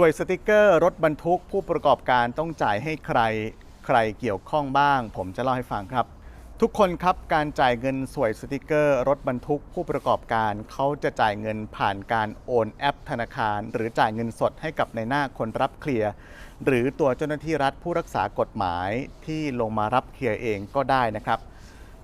สวยสติกเกอร์รถบรรทุกผู้ประกอบการต้องจ่ายให้ใครใครเกี่ยวข้องบ้าง ผมจะเล่าให้ฟังครับ ทุกคนครับการจ่ายเงินสวยสติกเกอร์ รถบรรทุกผู้ประกอบการเขาจะจ่ายเงินผ่านการโอนแอปธนาคาร หรือจ่ายเงินสดให้กับในหน้าคนรับเคลียร์หรือตัวเจ้าหน้าที่รัฐผู้รักษากฎหมายที่ลงมารับเคลียร์เองก็ได้นะครับ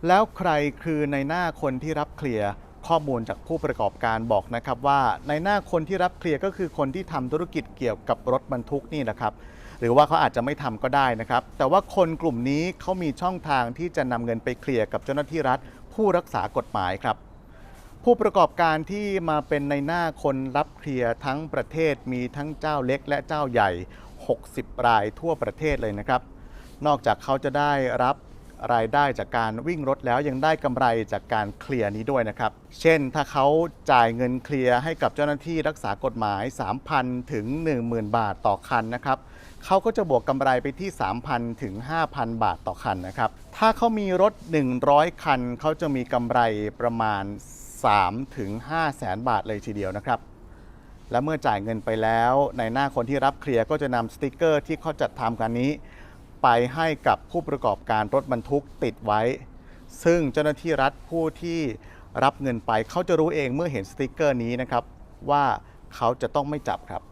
แล้วใครคือในหน้าคนที่รับเคลียร์ ข้อมูลจากผู้ประกอบการบอกนะครับว่าในหน้าคนที่รับเคลียร์ก็คือคนที่ทำธุรกิจเกี่ยวกับรถบรรทุกนี่แหละครับ หรือว่าเขาอาจจะไม่ทำก็ได้นะครับ แต่ว่าคนกลุ่มนี้เขามีช่องทางที่จะนำเงินไปเคลียร์กับเจ้าหน้าที่รัฐ ผู้รักษากฎหมายครับผู้ประกอบการที่มาเป็นในหน้าคนรับเคลียร์ทั้งประเทศมีทั้งเจ้าเล็กและเจ้าใหญ่ 60 รายทั่วประเทศเลยนะครับ นอกจากเขาจะได้รับ รายได้จากการวิ่งรถแล้วยังได้กำไรจากการเคลียร์นี้ด้วยนะครับ เช่นถ้าเขาจ่ายเงินเคลียร์ให้กับเจ้าหน้าที่รักษากฎหมาย 3,000 ถึง 10,000 บาทต่อคันนะครับเขาก็จะบวกกำไรไปที่ 3,000 ถึง 5,000 บาทต่อคันนะครับ ถ้าเขามีรถ 100 คัน เขาจะมีกำไรประมาณ 3 ถึง 5 แสนบาทเลยทีเดียวนะครับ และเมื่อจ่ายเงินไปแล้ว ในหน้าคนที่รับเคลียร์ก็จะนำสติกเกอร์ที่เขาจัดทำกันนี้ ไปให้กับผู้ประกอบการรถบรรทุกติดไว้ ซึ่งเจ้าหน้าที่รัฐผู้ที่รับเงินไปเขาจะรู้เองเมื่อเห็นสติกเกอร์นี้นะครับ ว่าเขาจะต้องไม่จับครับ